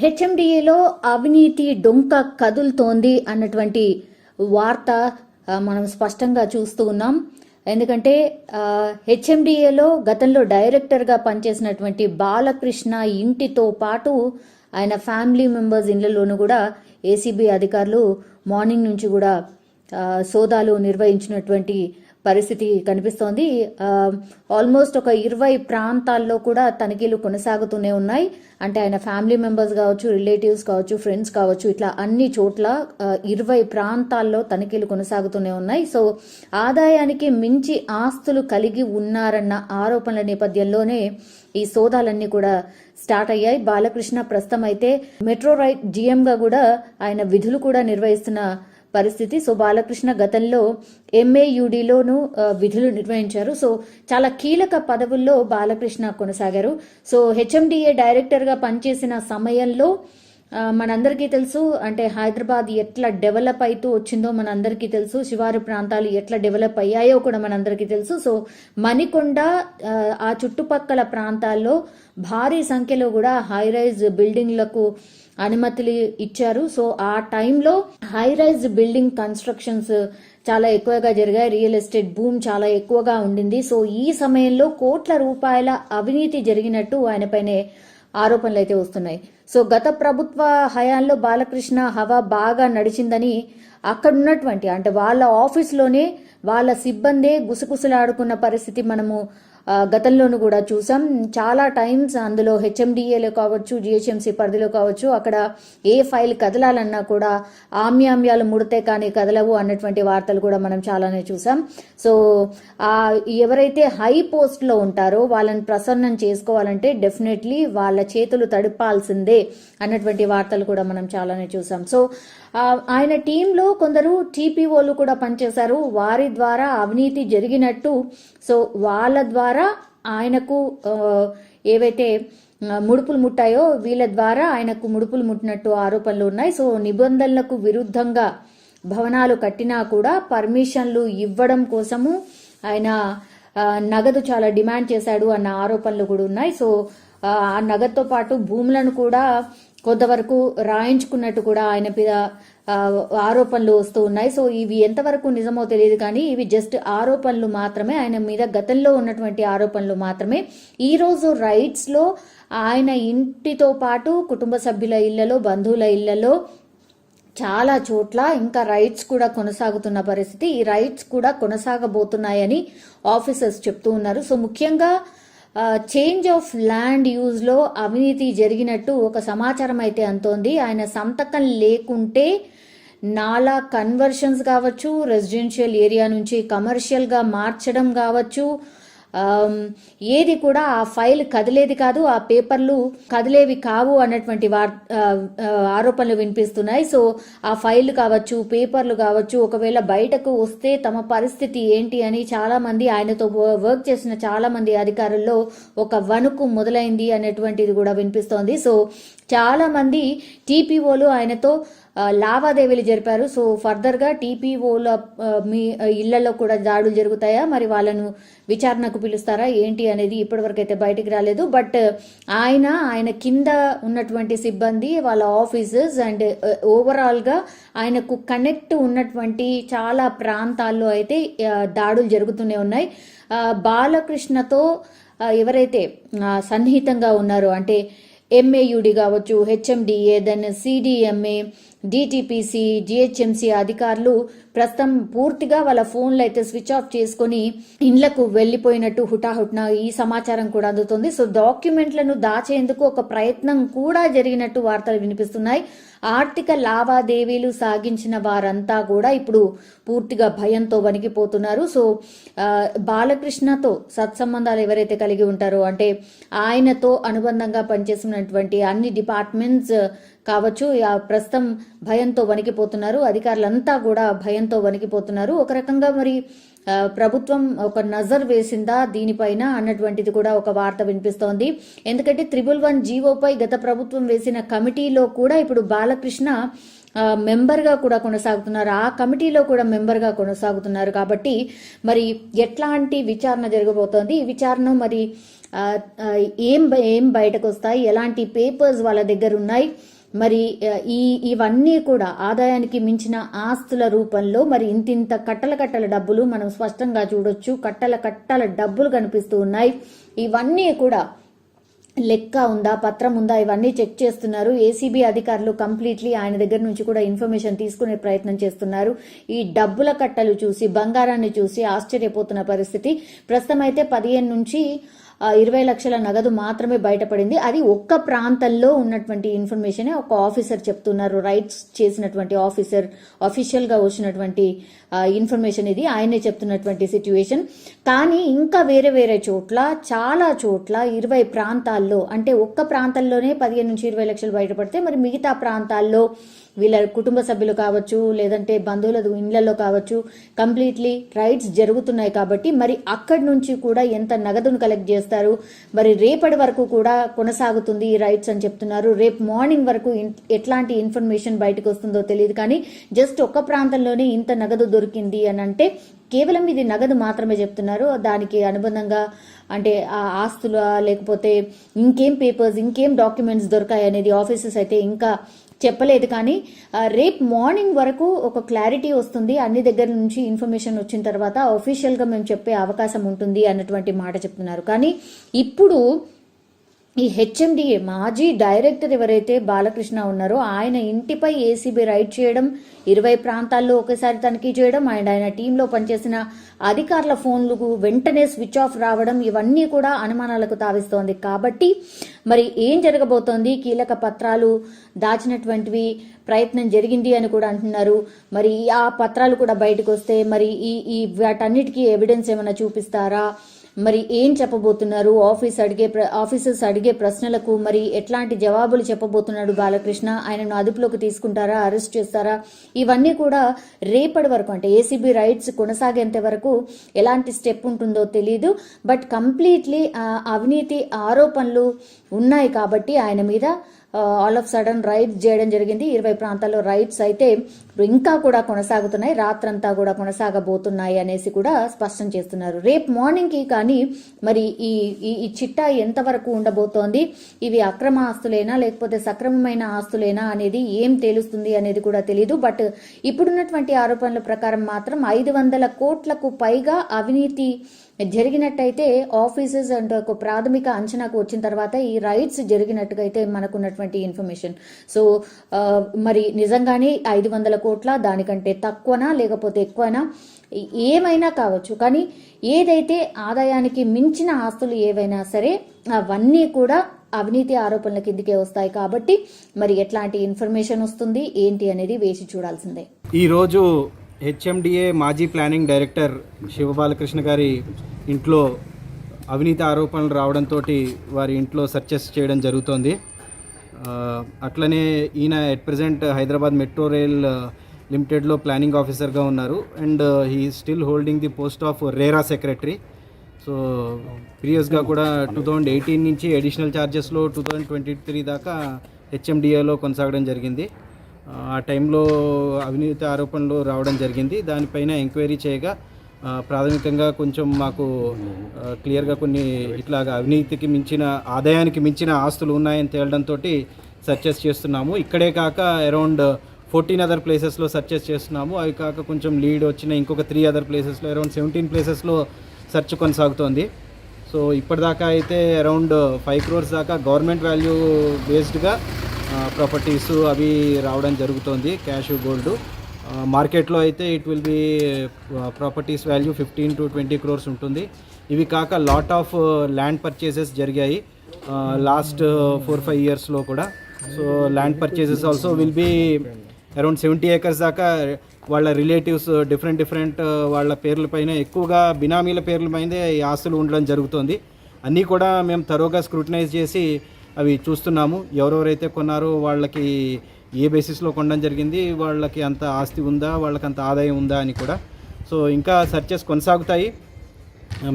హెచ్ఎండిఏలో అవినీతి డొంక కదులుతోంది అన్నటువంటి వార్త మనం స్పష్టంగా చూస్తూ ఉన్నాం. ఎందుకంటే హెచ్ఎండిఏలో గతంలో డైరెక్టర్గా పనిచేసినటువంటి బాలకృష్ణ ఇంటితో పాటు ఆయన ఫ్యామిలీ మెంబర్స్ ఇళ్ళలోనూ కూడా ఏసీబీ అధికారులు మార్నింగ్ నుంచి కూడా సోదాలు నిర్వహించినటువంటి పరిస్థితి కనిపిస్తోంది. ఆల్మోస్ట్ ఒక ఇరవై ప్రాంతాల్లో కూడా తనిఖీలు కొనసాగుతూనే ఉన్నాయి. అంటే ఆయన ఫ్యామిలీ మెంబర్స్ కావచ్చు రిలేటివ్స్ కావచ్చు ఫ్రెండ్స్ కావచ్చు ఇట్లా అన్ని చోట్ల ఇరవై ప్రాంతాల్లో తనిఖీలు కొనసాగుతూనే ఉన్నాయి. సో ఆదాయానికి మించి ఆస్తులు కలిగి ఉన్నారన్న ఆరోపణల నేపథ్యంలోనే ఈ సోదాలన్నీ కూడా స్టార్ట్ అయ్యాయి. బాలకృష్ణ ప్రస్తుతం అయితే మెట్రో రైట్ జీఎంగా కూడా ఆయన విధులు కూడా నిర్వహిస్తున్న పరిస్థితి. సో బాలకృష్ణ గతంలో ఎంఏయుడిలోనూ విధులు నిర్వహించారు. సో చాలా కీలక పదవుల్లో బాలకృష్ణ కొనసాగారు. సో హెచ్ఎండిఏ డైరెక్టర్గా పనిచేసిన సమయంలో మనందరికీ తెలుసు అంటే హైదరాబాద్ ఎట్లా డెవలప్ అవుతూ వచ్చిందో మనందరికీ తెలుసు శివారు ప్రాంతాలు ఎట్లా డెవలప్ అయ్యాయో కూడా మనందరికీ తెలుసు. సో మణికొండ ఆ, చుట్టుపక్కల ప్రాంతాల్లో భారీ సంఖ్యలో కూడా హై రైజ్ బిల్డింగ్లకు అనుమతులు ఇచ్చారు. సో ఆ టైంలో హై రైజ్ బిల్డింగ్ కన్స్ట్రక్షన్స్ చాలా ఎక్కువగా జరిగాయి. రియల్ ఎస్టేట్ భూమ్ చాలా ఎక్కువగా ఉండింది. సో ఈ సమయంలో కోట్ల రూపాయల అవినీతి జరిగినట్టు ఆయనపైనే ఆరోపణలు అయితే వస్తున్నాయి. సో గత ప్రభుత్వ హయాంలో బాలకృష్ణ హవా బాగా నడిచిందని అక్కడ ఉన్నటువంటి అంటే వాళ్ళ ఆఫీస్లోనే వాళ్ళ సిబ్బందే గుసగుసలాడుకున్న పరిస్థితి మనము గతంలోనూ కూడా చూసాం. చాలా టైమ్స్ అందులో హెచ్ఎండిఏలో కావచ్చు జిహెచ్ఎంసీ పరిధిలో కావచ్చు అక్కడ ఏ ఫైల్ కదలాలన్నా కూడా ఆమ్యామ్యాలు ముడితే కానీ కదలవు అన్నటువంటి వార్తలు కూడా మనం చాలానే చూసాం. సో ఆ ఎవరైతే హై పోస్ట్లో ఉంటారో వాళ్ళని ప్రసన్నం చేసుకోవాలంటే డెఫినెట్లీ వాళ్ళ చేతులు తడిపాల్సిందే అన్నటువంటి వార్తలు కూడా మనం చాలానే చూసాం. సో ఆయన టీంలో కొందరు టీపీఓలు కూడా పనిచేశారు. వారి ద్వారా అవినీతి జరిగినట్టు సో వాళ్ళ ద్వారా ఆయనకు ఏవైతే ముడుపులు ముట్టాయో వీళ్ళ ద్వారా ఆయనకు ముడుపులు ముట్టినట్టు ఆరోపణలు ఉన్నాయి. సో నిబంధనలకు విరుద్ధంగా భవనాలు కట్టినా కూడా పర్మిషన్లు ఇవ్వడం కోసము ఆయన నగదు చాలా డిమాండ్ చేశాడు అన్న ఆరోపణలు కూడా ఉన్నాయి. సో ఆ నగదుతో పాటు భూములను కూడా కొంతవరకు రాయించుకున్నట్టు కూడా ఆయన మీద ఆరోపణలు వస్తూ ఉన్నాయి. సో ఇవి ఎంతవరకు నిజమో తెలియదు కానీ ఇవి జస్ట్ ఆరోపణలు మాత్రమే. ఆయన మీద గతంలో ఉన్నటువంటి ఆరోపణలు మాత్రమే. ఈరోజు రైట్స్లో ఆయన ఇంటితో పాటు కుటుంబ సభ్యుల ఇళ్ళలో బంధువుల ఇళ్ళలో చాలా చోట్ల ఇంకా రైట్స్ కూడా కొనసాగుతున్న పరిస్థితి. ఈ రైట్స్ కూడా కొనసాగబోతున్నాయని ఆఫీసర్స్ చెప్తూ ఉన్నారు. సో ముఖ్యంగా చేంజ్ ఆఫ్ ల్యాండ్ యూజ్లో అవినీతి జరిగినట్టు ఒక సమాచారం అయితే అంతోంది ఆయన సంతకం లేకుంటే నాలా కన్వర్షన్స్ కావచ్చు రెసిడెన్షియల్ ఏరియా నుంచి కమర్షియల్గా మార్చడం కావచ్చు ఏది కూడా ఆ ఫైల్ కదిలేది కాదు ఆ పేపర్లు కదిలేవి కావు అన్నటువంటి వార్ ఆరోపణలు వినిపిస్తున్నాయి. సో ఆ ఫైల్ కావచ్చు పేపర్లు కావచ్చు ఒకవేళ బయటకు వస్తే తమ పరిస్థితి ఏంటి అని చాలా మంది ఆయనతో వ- వర్క్ చేసిన చాలా మంది అధికారుల్లో ఒక వణుకు మొదలైంది అనేటువంటిది కూడా వినిపిస్తోంది. సో చాలా మంది టీపీఓలు ఆయనతో లావాదేవీలు జరిపారు. సో ఫర్దర్గా టీపీఓల మీ ఇళ్ళలో కూడా దాడులు జరుగుతాయా? మరి వాళ్ళను విచారణకు పిలుస్తారా? ఏంటి అనేది ఇప్పటివరకు అయితే బయటికి రాలేదు. బట్ ఆయన ఆయన కింద ఉన్నటువంటి సిబ్బంది వాళ్ళ ఆఫీసర్స్ అండ్ ఓవరాల్గా ఆయనకు కనెక్ట్ ఉన్నటువంటి చాలా ప్రాంతాల్లో అయితే దాడులు జరుగుతూనే ఉన్నాయి. బాలకృష్ణతో ఎవరైతే సన్నిహితంగా ఉన్నారో అంటే ఎంఏయుడి కావచ్చు HMDA then CDMA DTPC GHMC అధికారులు ప్రస్తుతం పూర్తిగా వాళ్ళ ఫోన్లు అయితే స్విచ్ ఆఫ్ చేసుకొని ఇండ్లకు వెళ్ళిపోయినట్టు హుటాహుట్న ఈ సమాచారం కూడా అందుతుంది. సో డాక్యుమెంట్లను దాచేందుకు ఒక ప్రయత్నం కూడా జరిగినట్టు వార్తలు వినిపిస్తున్నాయి. ఆర్థిక లావాదేవీలు సాగించిన వారంతా కూడా ఇప్పుడు పూర్తిగా భయంతో వణికిపోతున్నారు. సో బాలకృష్ణతో సత్సంబంధాలు ఎవరైతే కలిగి ఉంటారో అంటే ఆయనతో అనుబంధంగా పనిచేస్తున్నటువంటి అన్ని డిపార్ట్మెంట్స్ కావచ్చు ప్రస్తుతం భయంతో వణికిపోతున్నారు అధికారులంతా కూడా భయంతో వణికిపోతున్నారు. ఒక రకంగా మరి ప్రభుత్వం ఒక నజర్ వేసిందా దీనిపైన అన్నటువంటిది కూడా ఒక వార్త వినిపిస్తోంది. ఎందుకంటే త్రిబుల్ వన్ జీవోపై గత ప్రభుత్వం వేసిన కమిటీలో కూడా ఇప్పుడు బాలకృష్ణ మెంబర్గా కూడా కొనసాగుతున్నారు. ఆ కమిటీలో కూడా మెంబర్గా కొనసాగుతున్నారు కాబట్టి మరి ఎట్లాంటి విచారణ జరగబోతోంది? ఈ విచారణ మరి ఏం ఏం బయటకు వస్తాయి ఎలాంటి పేపర్స్ వాళ్ళ దగ్గర ఉన్నాయి మరి ఈ ఇవన్నీ కూడా ఆదాయానికి మించిన ఆస్తుల రూపంలో మరి ఇంతింత కట్టల కట్టల డబ్బులు మనం స్పష్టంగా చూడొచ్చు. కట్టల కట్టల డబ్బులు కనిపిస్తూ ఉన్నాయి. ఇవన్నీ కూడా లెక్క ఉందా పత్రం ఉందా ఇవన్నీ చెక్ చేస్తున్నారు. ఏసీబీ అధికారులు కంప్లీట్లీ ఆయన దగ్గర నుంచి కూడా ఇన్ఫర్మేషన్ తీసుకునే ప్రయత్నం చేస్తున్నారు. ఈ డబ్బుల కట్టలు చూసి బంగారాన్ని చూసి ఆశ్చర్యపోతున్న పరిస్థితి. ప్రస్తుతం అయితే పదిహేను నుంచి ఇరవై లక్షల నగదు మాత్రమే బయటపడింది. అది ఒక్క ప్రాంతంలో ఉన్నటువంటి ఇన్ఫర్మేషనే ఒక ఆఫీసర్ చెప్తున్నారు. రైట్స్ చేసినటువంటి ఆఫీసర్ అఫీషియల్గా వచ్చినటువంటి ఇన్ఫర్మేషన్ ఇది. ఆయనే చెప్తున్నటువంటి సిచ్యువేషన్. కానీ ఇంకా వేరే వేరే చోట్ల చాలా చోట్ల ఇరవై ప్రాంతాల్లో అంటే ఒక్క ప్రాంతంలోనే పదిహేను నుంచి ఇరవై లక్షలు బయటపడితే మరి మిగతా ప్రాంతాల్లో వీళ్ళ కుటుంబ సభ్యులు కావచ్చు లేదంటే బంధువుల ఇళ్ళలో కావచ్చు కంప్లీట్లీ రైడ్స్ జరుగుతున్నాయి కాబట్టి మరి అక్కడి నుంచి కూడా ఎంత నగదును కలెక్ట్ చేస్తారు? మరి రేపటి వరకు కూడా కొనసాగుతుంది ఈ రైడ్స్ అని చెప్తున్నారు. రేపు మార్నింగ్ వరకు ఎట్లాంటి ఇన్ఫర్మేషన్ బయటకు వస్తుందో తెలియదు కానీ జస్ట్ ఒక్క ప్రాంతంలోనే ఇంత నగదు దొరికింది అని అంటే కేవలం ఇది నగదు మాత్రమే చెప్తున్నారు. దానికి అనుబంధంగా అంటే ఆ ఆస్తుల లేకపోతే ఇంకేం పేపర్స్ ఇంకేం డాక్యుమెంట్స్ దొరకాయి అనేది ఆఫీసెస్ అయితే ఇంకా చెప్పలేదు కానీ రేపు మార్నింగ్ వరకు ఒక క్లారిటీ వస్తుంది. అన్ని దగ్గర నుంచి ఇన్ఫర్మేషన్ వచ్చిన తర్వాత అఫీషియల్గా మేము చెప్పే అవకాశం ఉంటుంది అన్నటువంటి మాట చెప్తున్నారు. కానీ ఇప్పుడు ఈ హెచ్ఎండిఏ మాజీ డైరెక్టర్ ఎవరైతే బాలకృష్ణ ఉన్నారో ఆయన ఇంటిపై ఏసీబీ రైడ్ చేయడం ఇరవై ప్రాంతాల్లో ఒకేసారి తనిఖీ చేయడం అండ్ ఆయన టీంలో పనిచేసిన అధికారుల ఫోన్లకు వెంటనే స్విచ్ ఆఫ్ రావడం ఇవన్నీ కూడా అనుమానాలకు తావిస్తోంది. కాబట్టి మరి ఏం జరగబోతోంది? కీలక పత్రాలు దాచినటువంటివి ప్రయత్నం జరిగింది అని కూడా అంటున్నారు. మరి ఆ పత్రాలు కూడా బయటకు వస్తే మరి ఈ ఈ వాటన్నిటికీ ఎవిడెన్స్ ఏమైనా చూపిస్తారా? మరి ఏం చెప్పబోతున్నారు? ఆఫీస్ అడిగే ప్ర- ఆఫీసర్స్ అడిగే ప్రశ్నలకు మరి ఎట్లాంటి జవాబులు చెప్పబోతున్నాడు బాలకృష్ణ? ఆయనను అదుపులోకి తీసుకుంటారా? అరెస్ట్ చేస్తారా? ఇవన్నీ కూడా రేపటి వరకు అంటే ఏసీబీ రైట్స్ కొనసాగేంత వరకు ఎలాంటి స్టెప్ ఉంటుందో తెలియదు బట్ కంప్లీట్లీ అవినీతి ఆరోపణలు ఉన్నాయి కాబట్టి ఆయన మీద ఆల్ ఆఫ్ సడన్ రైడ్స్ చేయడం జరిగింది. ఇరవై ప్రాంతాల్లో రైడ్స్ అయితే ఇంకా కూడా కొనసాగుతున్నాయి. రాత్రంతా కూడా కొనసాగబోతున్నాయి అనేసి కూడా స్పష్టం చేస్తున్నారు. రేపు మార్నింగ్కి కానీ మరి ఈ ఈ ఈ చిట్టా ఎంతవరకు ఉండబోతోంది? ఇవి అక్రమ ఆస్తులేనా లేకపోతే సక్రమమైన ఆస్తులేనా అనేది ఏం తేలుస్తుంది అనేది కూడా తెలియదు బట్ ఇప్పుడున్నటువంటి ఆరోపణల ప్రకారం మాత్రం ఐదు వందల కోట్లకు పైగా అవినీతి జరిగినట్టయితే ఆఫీసెస్ అంటే ఒక ప్రాథమిక అంచనాకు వచ్చిన తర్వాత ఈ రైట్స్ జరిగినట్టుగా అయితే మనకున్నటువంటి ఇన్ఫర్మేషన్. సో మరి నిజంగానే ఐదు వందల కోట్ల దానికంటే తక్కువనా లేకపోతే ఎక్కువనా? ఏమైనా కావచ్చు. కానీ ఏదైతే ఆదాయానికి మించిన ఆస్తులు ఏవైనా సరే అవన్నీ కూడా అవినీతి ఆరోపణల కిందికే వస్తాయి కాబట్టి మరి ఎట్లాంటి ఇన్ఫర్మేషన్ వస్తుంది ఏంటి అనేది వేసి చూడాల్సిందే. ఈరోజు హెచ్ఎండిఏ మాజీ ప్లానింగ్ డైరెక్టర్ శివబాలకృష్ణ గారి ఇంట్లో అవినీతి ఆరోపణలు రావడంతో వారి ఇంట్లో సర్చెస్ చేయడం జరుగుతోంది. అట్లనే ఈయన at present Hyderabad metro rail లిమిటెడ్లో planning ఆఫీసర్గా ఉన్నారు. And he still holding the post of RERA secretary. So ప్రీవియస్గా కూడా టూ థౌజండ్ ఎయిటీన్ నుంచి అడిషనల్ ఛార్జెస్లో టూ థౌజండ్ ట్వంటీ త్రీ దాకా హెచ్ఎండిఏలో కొనసాగడం జరిగింది. ఆ టైంలో అవినీతి ఆరోపణలు రావడం జరిగింది. దానిపైన ఎంక్వైరీ చేయగా ప్రాథమికంగా కొంచెం మాకు క్లియర్గా కొన్ని ఇట్లాగా అవినీతికి మించిన ఆదాయానికి మించిన ఆస్తులు ఉన్నాయని తేలడంతో సర్చెస్ చేస్తున్నాము. ఇక్కడే కాక అరౌండ్ ఫోర్టీన్ అదర్ ప్లేసెస్లో సర్చెస్ చేస్తున్నాము. అవి కాక కొంచెం లీడ్ వచ్చిన ఇంకొక త్రీ అదర్ ప్లేసెస్లో అరౌండ్ సెవెంటీన్ ప్లేసెస్లో సెర్చ్ కొనసాగుతోంది. సో ఇప్పటిదాకా అయితే అరౌండ్ ఫైవ్ క్రోర్స్ దాకా గవర్నమెంట్ వాల్యూ బేస్డ్గా ప్రాపర్టీస్ అవి రావడం జరుగుతోంది క్యాష్ గోల్డ్. మార్కెట్లో అయితే it will be properties value fifteen to twenty crores ఉంటుంది. ఇవి కాక లాట్ ఆఫ్ ల్యాండ్ పర్చేసెస్ జరిగాయి లాస్ట్ ఫోర్ ఫైవ్ ఇయర్స్లో కూడా. So land purchases also will be around seventy acres దాకా వాళ్ళ రిలేటివ్స్ డిఫరెంట్ డిఫరెంట్ వాళ్ళ పేర్ల పైన ఎక్కువగా బినామీల పేర్ల పైనే ఈ ఆస్తులు ఉండడం జరుగుతుంది. అన్నీ కూడా మేము తరోగా స్క్రూటనైజ్ చేసి అవి చూస్తున్నాము. ఎవరెవరైతే కొన్నారో వాళ్ళకి ఏ బేసిస్లో కొనడం జరిగింది వాళ్ళకి అంత ఆస్తి ఉందా వాళ్ళకి అంత ఆదాయం ఉందా అని కూడా. సో ఇంకా సర్చెస్ కొనసాగుతాయి.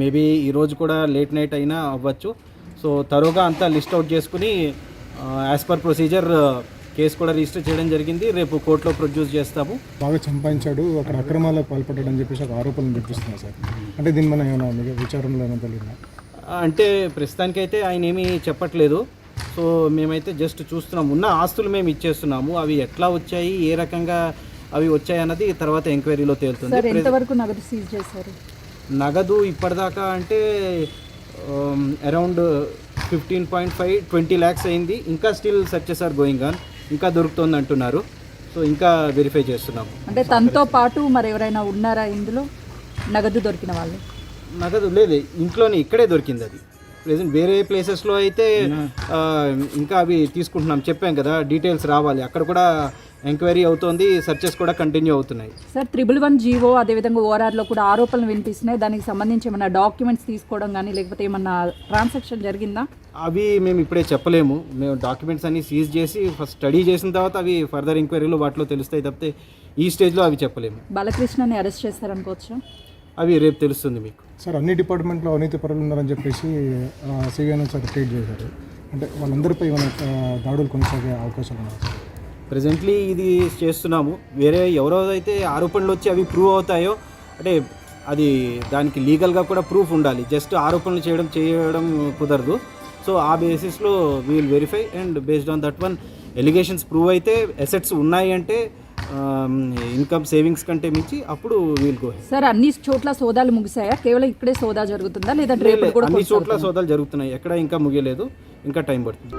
మేబీ ఈరోజు కూడా లేట్ నైట్ అయినా అవ్వచ్చు. సో తరోగా అంతా లిస్ట్ అవుట్ చేసుకుని యాజ్ పర్ ప్రొసీజర్ కేసు కూడా రిజిస్టర్ చేయడం జరిగింది. రేపు కోర్టులో ప్రొడ్యూస్ చేస్తాము. బాగా సంపాదించాడు అక్కడ అక్రమాలకు పాల్పడ్డాడు అని చెప్పేసి ఒక ఆరోపణలు తెప్పిస్తున్నారు సార్. అంటే దీన్ని మనం ఏమైనా విచారంలో ఏమైనా తెలియదా అంటే ప్రస్తుతానికైతే ఆయన ఏమీ చెప్పట్లేదు. సో మేమైతే జస్ట్ చూస్తున్నాం. ఉన్న ఆస్తులు మేము ఇచ్చేస్తున్నాము. అవి ఎట్లా వచ్చాయి? ఏ రకంగా అవి వచ్చాయి అన్నది తర్వాత ఎంక్వైరీలో తేలుతుంది. ఎంతవరకు నగదు సీజ్ చేశారు? నగదు ఇప్పటిదాకా అంటే around fifteen point five twenty lakhs అయింది. ఇంకా still searches are going on ఇంకా దొరుకుతుంది అంటున్నారు. సో ఇంకా వెరిఫై చేస్తున్నాము అంటే తనతో పాటు మరి ఎవరైనా ఉన్నారా ఇందులో? నగదు దొరికిన వాళ్ళు? నగదు లేదు. ఇంట్లోనే ఇక్కడే దొరికింది అది. ప్రెసెంట్ వేరే ప్లేసెస్లో అయితే ఇంకా అవి తీసుకుంటున్నాం. చెప్పాం కదా డీటెయిల్స్ రావాలి. అక్కడ కూడా ఎంక్వైరీ అవుతోంది సర్చెస్ కూడా కంటిన్యూ అవుతున్నాయి. సార్ త్రిబుల్ వన్ జీవో అదేవిధంగా ఓఆర్ఆర్లో కూడా ఆరోపణలు వినిపిస్తున్నాయి. దానికి సంబంధించి ఏమన్నా డాక్యుమెంట్స్ తీసుకోవడం కానీ లేకపోతే ఏమన్నా ట్రాన్సాక్షన్ జరిగిందా? అవి మేము ఇప్పుడే చెప్పలేము. మేము డాక్యుమెంట్స్ అన్ని సీజ్ చేసి ఫస్ట్ స్టడీ చేసిన తర్వాత అవి ఫర్దర్ ఎంక్వైరీలో వాటిలో తెలుస్తాయి తప్పితే ఈ స్టేజ్లో అవి చెప్పలేము. బాలకృష్ణని అరెస్ట్ చేస్తారనుకోవచ్చు? అవి రేపు తెలుస్తుంది మీకు. సార్ అన్ని డిపార్ట్మెంట్లో అవినీతి పరులు ఉన్నారని చెప్పేసి సివిఎన్ సార్ ట్వీట్ చేశారు. అంటే వాళ్ళందరిపై ఏమైనా దాడులు కొనసాగే అవకాశాలు ఉన్నాయి సార్? ప్రజెంట్లీ ఇది చేస్తున్నాము. వేరే ఎవరో అయితే ఆరోపణలు వచ్చి అవి ప్రూవ్ అవుతాయో అంటే అది దానికి లీగల్గా కూడా ప్రూఫ్ ఉండాలి. జస్ట్ ఆరోపణలు చేయడం చేయడం కుదరదు. సో ఆ బేసిస్లో we'll verify and based on that one allegations prove అయితే అసెట్స్ ఉన్నాయి అంటే ఇన్కమ్ సేవింగ్స్ కంటే మించి అప్పుడు వీల్ గో సార్ అన్ని చోట్ల సోదాలు ముగిసాయా కేవలం ఇక్కడే సోదా జరుగుతుందా? లేదా రేపు కూడా అన్ని చోట్ల? సోదాలు జరుగుతున్నాయి. ఎక్కడ ఇంకా ముగియలేదు. ఇంకా టైం పడుతుంది.